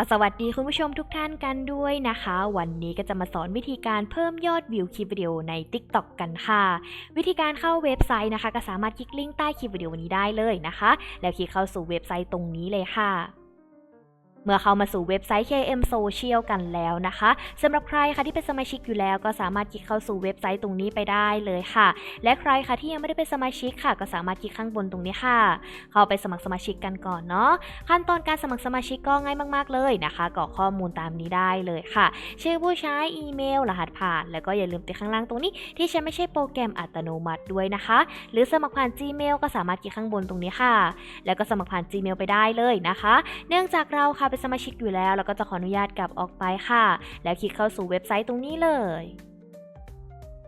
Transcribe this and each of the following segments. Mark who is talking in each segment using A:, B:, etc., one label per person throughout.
A: ก็สวัสดีคุณผู้ชมทุกท่านกันด้วยนะคะ วันนี้ก็จะมาสอนวิธีการเพิ่มยอดวิวคลิปวิดีโอใน TikTok กันค่ะ วิธีการเข้าเว็บไซต์นะคะ ก็สามารถคลิกลิงก์ใต้คลิปวิดีโอนี้ได้เลยนะคะ แล้วคลิกเข้าสู่เว็บไซต์ตรงนี้เลยค่ะ เมื่อเข้ามาสู่เว็บไซต์ KM Social กันแล้วนะคะสำหรับใครคะที่เป็นสมาชิกอยู่แล้ว ก็สามารถคลิกเข้าสู่เว็บไซต์ตรงนี้ไปได้เลยค่ะ และใครคะที่ยังไม่ได้เป็นสมาชิกค่ะ ก็สามารถคลิกข้างบนตรงนี้ค่ะ เข้าไปสมัครสมาชิกกันก่อนเนาะขั้นตอนการสมัครสมาชิกก็ง่ายมาก ๆ เลยนะคะกรอกข้อมูลตามนี้ได้เลยค่ะ ชื่อผู้ใช้อีเมล รหัสผ่าน แล้วก็อย่าลืมติดข้างล่างตรงนี้ ที่ใช้ไม่ใช่โปรแกรมอัตโนมัติด้วยนะคะ หรือสมัครผ่าน Gmail ก็สามารถคลิกข้างบนตรงนี้ค่ะ แล้วก็สมัครผ่าน Gmail ไปได้เลยนะคะ เนื่องจากเราค่ะเป็นสมาชิกอยู่แล้ว แล้วก็จะขออนุญาตกลับออกไปค่ะ แล้วคลิกเข้าสู่เว็บไซต์ตรงนี้เลย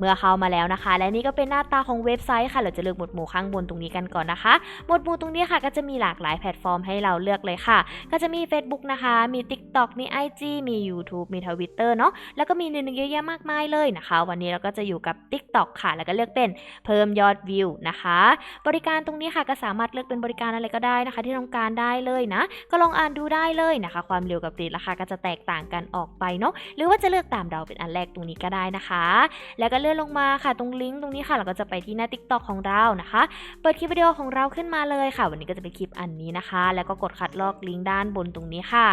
A: เมื่อเข้ามาแล้วนะคะ และนี่ก็เป็นหน้าตาของเว็บไซต์ค่ะ เราจะเลือกหมวดหมู่ข้างบนตรงนี้กันก่อนนะคะ หมวดหมู่ตรงนี้ค่ะ ก็จะมีหลากหลายแพลตฟอร์มให้เราเลือกเลยค่ะ ก็จะมี Facebook นะคะ มี TikTok มี IG มี YouTube มี Twitter เนาะแล้วก็มีหนึ่งๆเยอะแยะมากมายเลยนะคะ วันนี้เราก็จะอยู่กับ TikTok ค่ะ แล้วก็เลือกเป็นเพิ่มยอดวิวนะคะ บริการตรงนี้ค่ะก็สามารถเลือกเป็นบริการอะไรก็ได้นะคะ ที่ต้องการได้เลยนะ ก็ลองอ่านดูได้เลยนะคะ ความเร็วกับรีดราคาก็จะแตกต่างกันออกไปเนาะหรือว่าจะเลือกตามเราเป็นอันแรกตรงนี้ก็ได้นะคะ แล้วก็เลื่อนลงมาค่ะตรงลิงก์ตรงนี้ค่ะเราก็จะไปที่หน้า TikTok ของเรานะคะ เปิดคลิปวิดีโอของเราขึ้นมาเลยค่ะ วันนี้ก็จะเป็นคลิปอันนี้นะคะ แล้วก็กดคัดลอกลิงก์ด้านบนตรงนี้ค่ะ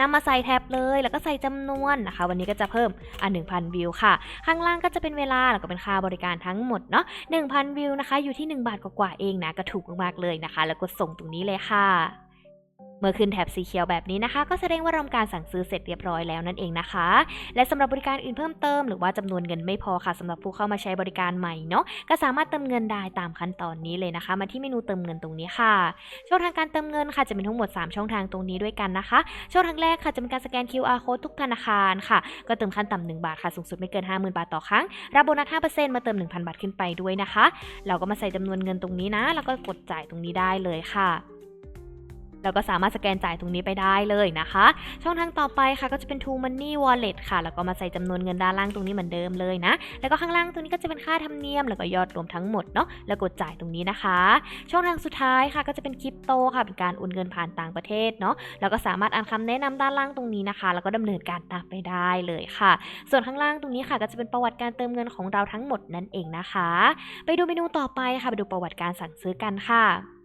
A: นำมาใส่แท็บเลยแล้วก็ใส่จำนวนนะคะ วันนี้ก็จะเพิ่มอะ1,000 วิวค่ะ ข้างล่างก็จะเป็นเวลาแล้วก็เป็นค่าบริการทั้งหมดเนาะ1,000 วิวนะคะ อยู่ที่ 1 บาทกว่าๆเองนะก็ถูกมากๆเลยนะคะ แล้วกดส่งตรงนี้เลยค่ะ เมื่อขึ้นแถบสีเขียวแบบนี้นะคะ ก็แสดงว่าราทำการสั่งซื้อเสร็จเรียบร้อยแล้วนั่นเองนะคะ และสำหรับบริการอื่นเพิ่มเติมหรือว่าจำนวนเงินไม่พอค่ะสำหรับผู้เข้ามาใช้บริการใหม่เนาะก็สามารถเติมเงินได้ตามขั้นตอนนี้เลยนะคะ มาที่เมนูเติมเงินตรงนี้ค่ะ ช่องทางการเติมเงินค่ะจะมีทั้งหมด 3 ช่องทางตรงนี้ด้วยกันนะคะ ช่องทางแรกค่ะจะเป็นการสแกน QR code ทุกธนาคารค่ะ ก็เติมขั้นต่ำ1บาทค่ะสูงสุดไม่เกิน 50,000 บาทต่อครั้งรับโบนัส5%มาเติม 1,000 บาทขึ้นไปด้วยนะคะ เราก็มาใส่จำนวนเงินตรงนี้นะ แล้วก็กดจ่ายตรงนี้ได้เลยค่ะ เราก็สามารถสแกนจ่ายตรงนี้ไปได้เลยนะคะ ช่องทางต่อไปค่ะก็จะเป็น True Money Wallet ค่ะ แล้วก็มาใส่จำนวนเงินด้านล่างตรงนี้เหมือนเดิมเลยนะ แล้วก็ข้างล่างตรงนี้ก็จะเป็นค่าธรรมเนียม แล้วก็ยอดรวมทั้งหมดเนาะ แล้วกดจ่ายตรงนี้นะคะ ช่องทางสุดท้ายค่ะก็จะเป็นคริปโตค่ะ เป็นการโอนเงินผ่านต่างประเทศเนาะ แล้วก็สามารถอ่านคำแนะนำด้านล่างตรงนี้นะคะ แล้วก็ดำเนินการตามไปได้เลยค่ะ ส่วนข้างล่างตรงนี้ค่ะก็จะเป็นประวัติการเติมเงินของเราทั้งหมดนั่นเองนะคะ ไปดูเมนูต่อไปค่ะ ไปดูประวัติการสั่งซื้อกันค่ะ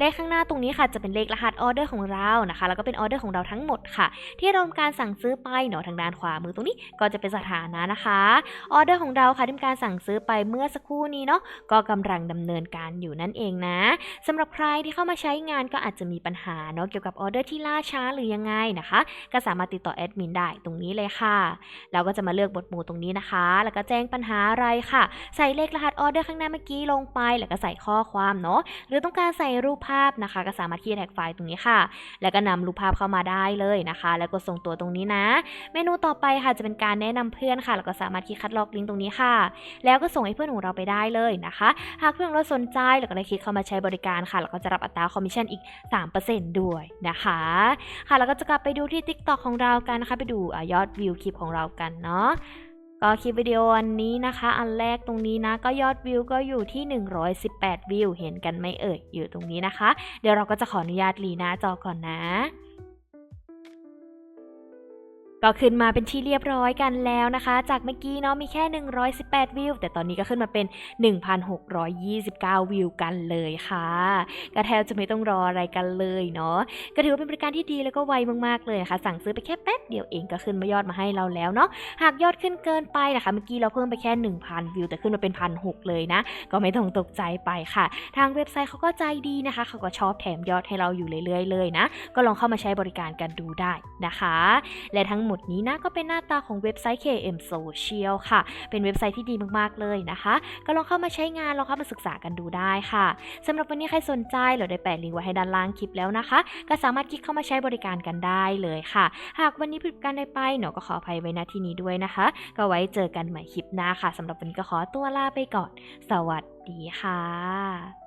A: เลขข้างหน้าตรงนี้ค่ะจะเป็นเลขรหัสออเดอร์ของเรานะคะ แล้วก็เป็นออเดอร์ของเราทั้งหมดค่ะ ที่เราทำการสั่งซื้อไปเนาะทางด้านขวามือตรงนี้ก็จะเป็นสถานะนะคะออเดอร์ของเราค่ะที่ทำการสั่งซื้อไปเมื่อสักครู่นี้เนาะก็กำลังดำเนินการอยู่นั่นเองนะสำหรับใครที่เข้ามาใช้งานก็อาจจะมีปัญหาเนาะเกี่ยวกับออเดอร์ที่ล่าช้าหรือยังไงนะคะ ก็สามารถติดต่อแอดมินได้ตรงนี้เลยค่ะเราก็จะมาเลือกบทหมู่ตรงนี้นะคะ แล้วก็แจ้งปัญหาอะไรค่ะ ใส่เลขรหัสออเดอร์ข้างหน้าเมื่อกี้ลงไป แล้วก็ใส่ข้อความเนาะหรือต้องการใส่รูปภาพนะคะ ก็สามารถที่จะแท็กไฟล์ตรงนี้ค่ะ แล้วก็นำรูปภาพเข้ามาได้เลยนะคะ แล้วกดส่งตัวตรงนี้นะ เมนูต่อไปค่ะจะเป็นการแนะนำเพื่อนค่ะ แล้วก็สามารถที่คัดลอกลิงก์ตรงนี้ค่ะ แล้วก็ส่งให้เพื่อนของเราไปได้เลยนะคะ หากเพื่อนของเราสนใจแล้วก็ได้คลิกเข้ามาใช้บริการค่ะ แล้วก็จะรับอัตราคอมมิชชั่นอีก 3%ด้วยนะคะ ค่ะ แล้วก็จะกลับไปดูที่ TikTok ของเรากันนะคะ ไปดูอยอดวิวคลิปของเรากันเนาะ ก็คลิปวิดีโออันนี้นะคะ อันแรกตรงนี้นะก็ยอดวิวก็อยู่ที่ 118 วิว เห็นกันไหมเอ่ยอยู่ตรงนี้นะคะ เดี๋ยวเราก็จะขออนุญาตลีหน้าจอก่อนนะ ก็ขึ้นมาเป็นที่เรียบร้อยกันแล้วนะคะ จากเมื่อกี้เนาะมีแค่ 118 วิว แต่ตอนนี้ก็ขึ้นมาเป็น 1,629 วิวกันเลยค่ะก็แทบจะไม่ต้องรออะไรกันเลยเนาะก็ถือว่าเป็นบริการที่ดีแล้วก็ไวมากๆเลยนะคะสั่งซื้อไปแค่แป๊บเดียวเองก็ขึ้นมายอดมาให้เราแล้วเนาะหากยอดขึ้นเกินไปนะคะเมื่อกี้เราเพิ่มไปแค่ 1,000 วิว แต่ขึ้นมาเป็น1,600เลยนะ ก็ไม่ต้องตกใจไปค่ะ ทางเว็บไซต์เขาก็ใจดีนะคะเขาก็ชอบแถมยอดให้เราอยู่เรื่อยๆเลยนะก็ลองเข้ามาใช้บริการกันดูได้นะคะ และทั้งมดนี้นะก็เป็นหน้าตาของเว็บไซต์ KM Social ค่ะ เป็นเว็บไซต์ที่ดีมากๆเลยนะคะ ก็ลองเข้ามาใช้งานลองเข้ามาศึกษากันดูได้ค่ะสำหรับวันนี้ใครสนใจเราได้แปะลิงก์ไว้ให้ด้านล่างคลิปแล้วนะคะ ก็สามารถคลิกเข้ามาใช้บริการกันได้เลยค่ะ หากวันนี้ผิดการใดไปเนาะก็ขออภัยไว้ณที่นี้ด้วยนะคะ ก็ไว้เจอกันใหม่คลิปหน้าค่ะสำหรับวันนี้ก็ขอตัวลาไปก่อน สวัสดีค่ะ